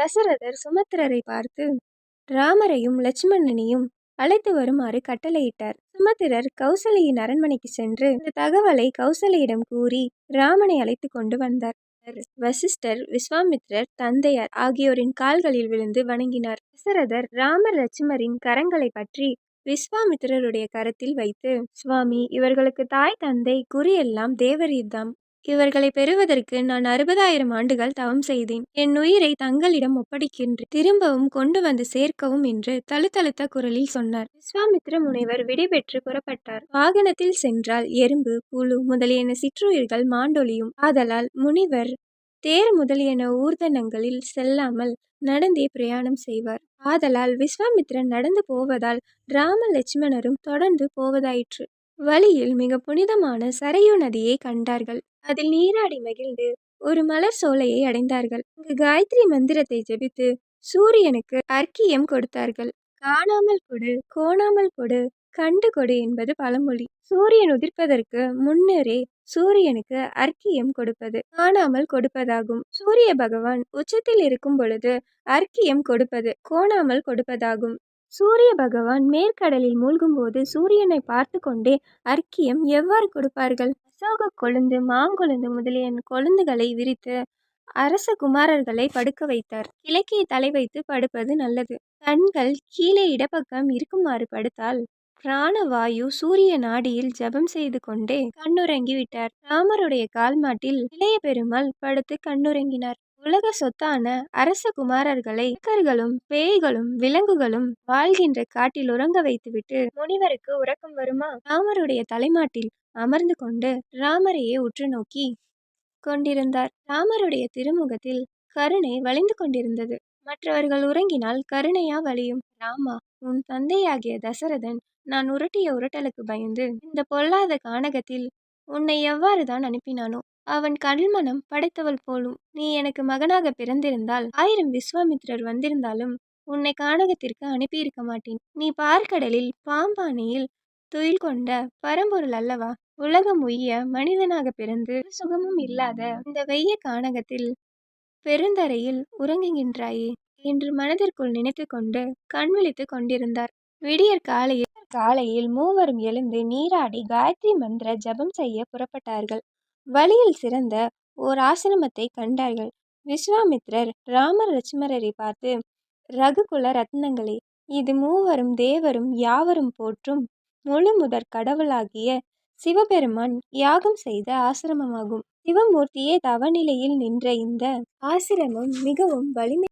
தசரதர் சுமத்திரரை பார்த்து ராமரையும் லட்சுமணனையும் அழைத்து வருமாறு கட்டளையிட்டார். சுமத்திரர் கௌசலையின் அரண்மனைக்கு சென்று இந்த தகவலை கௌசலையிடம் கூறி ராமனை அழைத்து கொண்டு வந்தார். வசிஷ்டர் விஸ்வாமித்ரர் தந்தையார் ஆகியோரின் கால்களில் விழுந்து வணங்கினார். தசரதர் ராமர் லட்சுமரின் கரங்களை பற்றி விஸ்வாமித்திரருடைய கரத்தில் வைத்து சுவாமி இவர்களுக்கு தாய் தந்தை குறியெல்லாம் தேவரீர்தாம் இவர்களை பெறுவதற்கு நான் அறுபதாயிரம் ஆண்டுகள் தவம் செய்தேன். என் உயிரை தங்களிடம் ஒப்படைக்கின்றேன். திரும்பவும் கொண்டு வந்து சேர்க்கவும் என்று தழுத்தழுத்த குரலில் சொன்னார். விஸ்வாமித்ர முனிவர் விடைபெற்று புறப்பட்டார். வாகனத்தில் சென்றால் எறும்பு புழு முதலியன சிற்றுயிர்கள் மாண்டொழியும். ஆதலால் முனிவர் தேர் முதலியன ஊர்தனங்களில் செல்லாமல் நடந்தே பிரயாணம் செய்வார். ஆதலால் விஸ்வாமித்ரன் நடந்து போவதால் ராம லட்சுமணரும் தொடர்ந்து போவதாயிற்று. வழியில் மிக புனிதமான சரையு நதியை கண்டார்கள். அதில் நீராடி மகிழ்ந்து ஒரு மலர் சோலையை அடைந்தார்கள். அங்கு காயத்ரி மந்திரத்தை ஜெபித்து சூரியனுக்கு அர்க்கியம் கொடுத்தார்கள். காணாமல் கொடு கோணாமல் கொடு கண்டு கொடு என்பது பழமொழி. சூரியன் உதிர்ப்பதற்கு முன்னரே சூரியனுக்கு அர்க்கியம் கொடுப்பது காணாமல் கொடுப்பதாகும். சூரிய பகவான் உச்சத்தில் இருக்கும் பொழுது அர்க்கியம் கொடுப்பது கோணாமல் கொடுப்பதாகும். சூரிய பகவான் மேற்கடலில் மூழ்கும் போது சூரியனை பார்த்து கொண்டே அர்க்கியம் எவ்வாறு கொடுப்பார்கள்? அசோக கொழுந்து மாங்கொழுந்து முதலிய கொழுந்துகளை விரித்து அரச குமாரர்களை படுக்க வைத்தார். கிழக்கே தலை வைத்து படுப்பது நல்லது. கண்கள் கீழே இடப்பக்கம் இருக்குமாறு படுத்தால் பிராணவாயு சூரிய நாடியில் ஜபம் செய்து கொண்டே கண்ணுறங்கி விட்டார் ராமருடைய கால்மாட்டில் இளைய பெருமாள் படுத்து கண்ணுறங்கினார். உலக சொத்தான அரச குமாரர்களை இக்கர்களும் பேய்களும் விலங்குகளும் வாழ்கின்ற காட்டில் உறங்க வைத்துவிட்டு முனிவருக்கு உறக்கம் வருமா? ராமருடைய தலைமாட்டில் அமர்ந்து கொண்டு ராமரையே உற்று நோக்கி கொண்டிருந்தார். ராமருடைய திருமுகத்தில் கருணை வளைந்து கொண்டிருந்தது. மற்றவர்கள் உறங்கினால் கருணையா வழியும் ராமா உன் தந்தையாகிய தசரதன் நான் உருட்டிய உருட்டலுக்கு பயந்து இந்த பொல்லாத கானகத்தில் உன்னை எவ்வாறு தான் அனுப்பினானோ அவன் கல்மனம் படைத்தவள் போலும். நீ எனக்கு மகனாக பிறந்திருந்தால் ஆயிரம் விஸ்வாமித்திரர் வந்திருந்தாலும் உன்னை கானகத்திற்கு அனுப்பியிருக்க மாட்டேன். நீ பார்க்கடலில் பாம்பானையில் துயில் கொண்ட பரம்பொருள் அல்லவா? உலகம் உய்ய மனிதனாக பிறந்து சுகமும் இல்லாத இந்த வெய்ய கானகத்தில் பெருந்தரையில் உறங்குகின்றாயே என்று மனதிற்குள் நினைத்து கொண்டு கண்விழித்து கொண்டிருந்தார். விடியற் காலையில் காலையில் மூவரும் எழுந்து நீராடி காயத்ரி மந்திர ஜபம் செய்ய புறப்பட்டார்கள். வழியில் சிறந்த ஓர் ஆசிரமத்தை கண்டார்கள். விஸ்வாமித்ரர் ராமர் லட்சுமரரை பார்த்து ரகுகுல ரத்னங்களே இது மூவரும் தேவரும் யாவரும் போற்றும் முழு முதற் கடவுளாகிய சிவபெருமான் யாகம் செய்த ஆசிரமமாகும். சிவமூர்த்தியே தவநிலையில் நின்ற இந்த ஆசிரமம் மிகவும் வலிமை